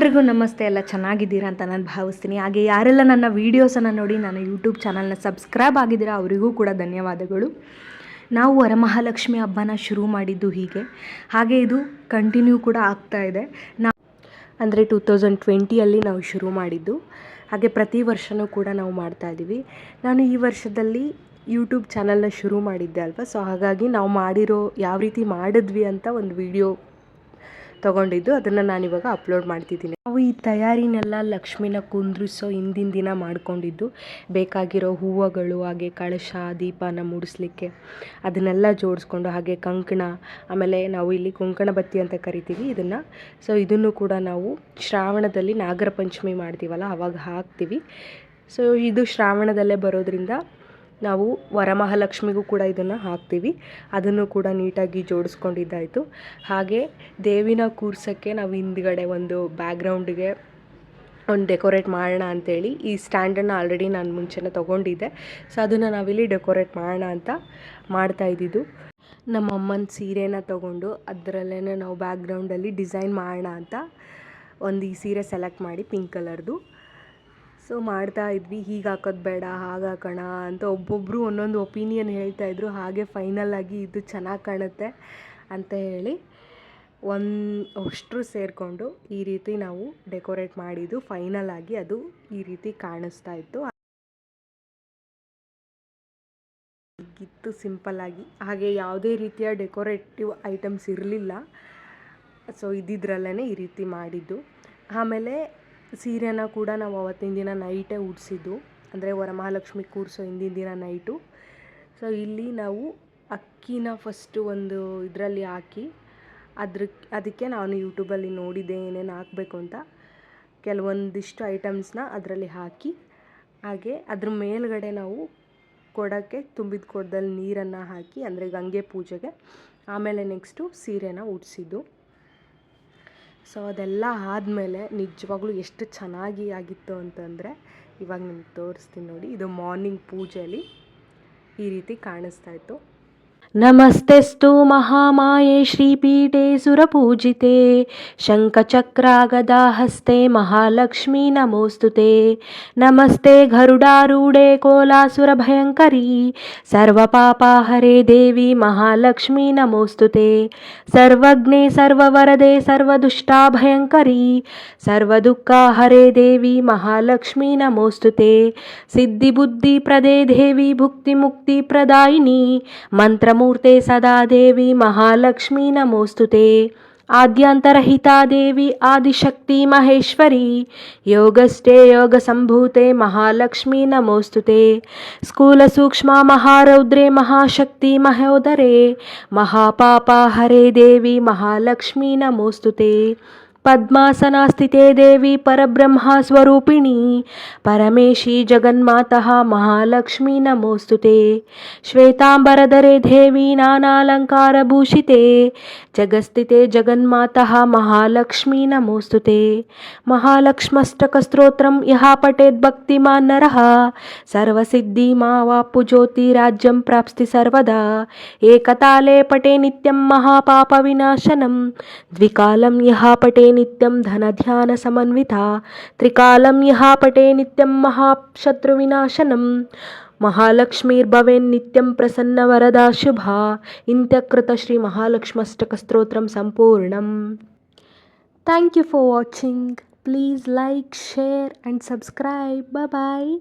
ಎಲ್ಲರಿಗೂ ನಮಸ್ತೆ ಎಲ್ಲ ಚೆನ್ನಾಗಿದ್ದೀರಾ ಅಂತ ನಾನು ಭಾವಿಸ್ತೀನಿ. ಹಾಗೆ ಯಾರೆಲ್ಲ ನನ್ನ ವೀಡಿಯೋಸನ್ನು ನೋಡಿ ನನ್ನ ಯೂಟ್ಯೂಬ್ ಚಾನಲ್ನ ಸಬ್ಸ್ಕ್ರೈಬ್ ಆಗಿದ್ದೀರಾ ಅವರಿಗೂ ಕೂಡ ಧನ್ಯವಾದಗಳು. ನಾವು ವರಮಹಾಲಕ್ಷ್ಮಿ ಹಬ್ಬನ ಶುರು ಮಾಡಿದ್ದು ಹೀಗೆ. ಹಾಗೆ ಇದು ಕಂಟಿನ್ಯೂ ಕೂಡ ಆಗ್ತಾ ಇದೆ. ನಾ ಅಂದರೆ ಟೂ ತೌಸಂಡ್ ಟ್ವೆಂಟಿಯಲ್ಲಿ ನಾವು ಶುರು ಮಾಡಿದ್ದು. ಹಾಗೆ ಪ್ರತಿ ವರ್ಷವೂ ಕೂಡ ನಾವು ಮಾಡ್ತಾ ಇದ್ದೀವಿ. ನಾನು ಈ ವರ್ಷದಲ್ಲಿ ಯೂಟ್ಯೂಬ್ ಚಾನಲ್ನ ಶುರು ಮಾಡಿದ್ದೆ ಅಲ್ವಾ? ಸೊ ಹಾಗಾಗಿ ನಾವು ಮಾಡಿರೋ ಯಾವ ರೀತಿ ಮಾಡಿದ್ವಿ ಅಂತ ಒಂದು ವಿಡಿಯೋ ತೊಗೊಂಡಿದ್ದು, ಅದನ್ನು ನಾನಿವಾಗ ಅಪ್ಲೋಡ್ ಮಾಡ್ತಿದ್ದೀನಿ. ನಾವು ಈ ತಯಾರಿನೆಲ್ಲ ಲಕ್ಷ್ಮಿನ ಕುಂದ್ರಿಸೋ ಹಿಂದಿನ ದಿನ ಮಾಡ್ಕೊಂಡಿದ್ದು, ಬೇಕಾಗಿರೋ ಹೂವುಗಳು, ಹಾಗೆ ಕಳಶ, ದೀಪನ ಮೂಡಿಸ್ಲಿಕ್ಕೆ ಅದನ್ನೆಲ್ಲ ಜೋಡಿಸ್ಕೊಂಡು, ಹಾಗೆ ಕಂಕಣ, ಆಮೇಲೆ ನಾವು ಇಲ್ಲಿ ಕುಂಕಣ ಬತ್ತಿ ಅಂತ ಕರಿತೀವಿ ಇದನ್ನು. ಸೊ ಇದನ್ನು ಕೂಡ ನಾವು ಶ್ರಾವಣದಲ್ಲಿ ನಾಗರ ಪಂಚಮಿ ಮಾಡ್ತೀವಲ್ಲ, ಅವಾಗ ಹಾಕ್ತೀವಿ. ಸೊ ಇದು ಶ್ರಾವಣದಲ್ಲೇ ಬರೋದ್ರಿಂದ ನಾವು ವರಮಹಾಲಕ್ಷ್ಮಿಗೂ ಕೂಡ ಇದನ್ನು ಹಾಕ್ತೀವಿ. ಅದನ್ನು ಕೂಡ ನೀಟಾಗಿ ಜೋಡಿಸ್ಕೊಂಡಿದ್ದಾಯಿತು. ಹಾಗೆ ದೇವಿನ ಕೂರ್ಸೋಕ್ಕೆ ನಾವು ಹಿಂದ್ಗಡೆ ಒಂದು ಬ್ಯಾಕ್ಗ್ರೌಂಡಿಗೆ ಒಂದು ಡೆಕೋರೇಟ್ ಮಾಡೋಣ ಅಂತೇಳಿ ಈ ಸ್ಟ್ಯಾಂಡನ್ನು ಆಲ್ರೆಡಿ ನಾನು ಮುಂಚೆನೇ ತೊಗೊಂಡಿದ್ದೆ. ಸೊ ಅದನ್ನು ನಾವಿಲ್ಲಿ ಡೆಕೋರೇಟ್ ಮಾಡೋಣ ಅಂತ ಮಾಡ್ತಾ ಇದ್ದಿದ್ದು. ನಮ್ಮ ಅಮ್ಮನ ಸೀರೆನ ತೊಗೊಂಡು ಅದರಲ್ಲೇ ನಾವು ಬ್ಯಾಕ್ಗ್ರೌಂಡಲ್ಲಿ ಡಿಸೈನ್ ಮಾಡೋಣ ಅಂತ ಒಂದು ಈ ಸೀರೆ ಸೆಲೆಕ್ಟ್ ಮಾಡಿ ಪಿಂಕ್ ಕಲರ್ದು. ಸೊ ಮಾಡ್ತಾ ಇದ್ವಿ, ಹೀಗೆ ಹಾಕೋದು ಬೇಡ, ಹಾಗೆ ಅಂತ ಒಬ್ಬೊಬ್ಬರು ಒಂದೊಂದು ಒಪಿನಿಯನ್ ಹೇಳ್ತಾಯಿದ್ರು ಹಾಗೆ ಫೈನಲ್ ಆಗಿ ಇದು ಚೆನ್ನಾಗಿ ಕಾಣುತ್ತೆ ಅಂತ ಹೇಳಿ ಒಂದು ಅಷ್ಟರು ಸೇರಿಕೊಂಡು ಈ ರೀತಿ ನಾವು ಡೆಕೋರೇಟ್ ಮಾಡಿದ್ದು, ಫೈನಲ್ ಆಗಿ ಅದು ಈ ರೀತಿ ಕಾಣಿಸ್ತಾ ಇತ್ತು. ಇತ್ತು ಸಿಂಪಲ್ಲಾಗಿ ಹಾಗೆ ಯಾವುದೇ ರೀತಿಯ ಡೆಕೋರೇಟಿವ್ ಐಟಮ್ಸ್ ಇರಲಿಲ್ಲ, ಸೊ ಇದ್ದಿದ್ರಲ್ಲೇ ಈ ರೀತಿ ಮಾಡಿದ್ದು. ಆಮೇಲೆ ಸೀರೆನ ಕೂಡ ನಾವು ಅವತ್ತಿನ ದಿನ ನೈಟೇ ಉಡಿಸಿದ್ದು. ಅಂದರೆ ವರಮಹಾಲಕ್ಷ್ಮಿ ಕೂರಿಸೋ ಹಿಂದಿನ ದಿನ ನೈಟು ಸೊ ಇಲ್ಲಿ ನಾವು ಅಕ್ಕಿನ ಫಸ್ಟು ಒಂದು ಇದರಲ್ಲಿ ಹಾಕಿ ಅದ್ರ ಅದಕ್ಕೆ ನಾನು ಯೂಟ್ಯೂಬಲ್ಲಿ ನೋಡಿದ್ದೆ ಏನೇನು ಹಾಕಬೇಕು ಅಂತ. ಕೆಲವೊಂದಿಷ್ಟು ಐಟಮ್ಸ್ನ ಅದರಲ್ಲಿ ಹಾಕಿ, ಹಾಗೆ ಅದ್ರ ಮೇಲ್ಗಡೆ ನಾವು ಕೊಡೋಕ್ಕೆ ತುಂಬಿದ ಕೊಡದಲ್ಲಿ ನೀರನ್ನು ಹಾಕಿ, ಅಂದರೆ ಗಂಗೆ ಪೂಜೆಗೆ, ಆಮೇಲೆ ನೆಕ್ಸ್ಟು ಸೀರೆನ ಉಡಿಸಿದ್ದು. ಸೊ ಅದೆಲ್ಲ ಆದಮೇಲೆ ನಿಜವಾಗ್ಲೂ ಎಷ್ಟು ಚೆನ್ನಾಗಿ ಆಗಿತ್ತು ಅಂತಂದರೆ ಇವಾಗ ನಿಮ್ಗೆ ತೋರಿಸ್ತೀನಿ ನೋಡಿ, ಇದು ಮಾರ್ನಿಂಗ್ ಪೂಜೆಯಲ್ಲಿ ಈ ರೀತಿ ಕಾಣಿಸ್ತಾ ಇತ್ತು. नमस्तेऽस्तु महामाये श्रीपीठे सुरपूजिते शङ्खचक्रागदाहस्ते महालक्ष्मी नमोऽस्तु ते नमस्ते गरुडारूढे कोलासुरभयङ्करी सर्वपापाहरे देवी महालक्ष्मी नमोऽस्तु ते सर्वज्ञे सर्ववरदे सर्वदुष्टाभयङ्करी सर्वदुःखाहरे देवी महालक्ष्मी नमोऽस्तु ते सिद्धिबुद्धिप्रदे देवी भुक्तिमुक्तिप्रदायिनी मन्त्र न्यायमूर्ते सदा देवी महालक्ष्मी नमोस्तुते ते। देवी, आदिशक्ति महेश्वरी, योगस्ते संभूते महालक्ष्मी नमोस्तुते स्कूल सूक्ष्म महारौद्रे महाशक्ति महोदरे, महापापा हरे देवी, महालक्ष्मी नमोस्तुते పద్మాసనాస్థితే దేవి పరబ్రహ్మస్వరూపిణి. పరమేశీ జగన్మాత మహాలక్ష్మీ నమోస్తుతే. శ్వేతాంబరధరే దేవి నానాలంకారభూషితే. జగస్థితే జగన్మాత మహాలక్ష్మీ నమోస్తుతే. మహాలక్ష్మష్టకస్తోత్రం యహ పఠేద్భక్తిమాన్ నర. సర్వసిద్ధిమా వాప్పు జ్యోతిరాజ్యం ప్రాప్స్తి సర్వదా. ఏకతాలే పటే నిత్యం మహాపాప వినాశనం. ద్వికాలం యహ नित्यं धनध्यानसमन्विता, त्रिकालं यहा पटे नित्यं महाशत्रुविनाशनं। महालक्ष्मीर्भवेन्नित्यं प्रसन्नवरदा शुभा इन्त्यकृतश्रीमहालक्ष्मष्टकस्तोत्रं सम्पूर्णम्। Thank you for watching please like share and subscribe bye bye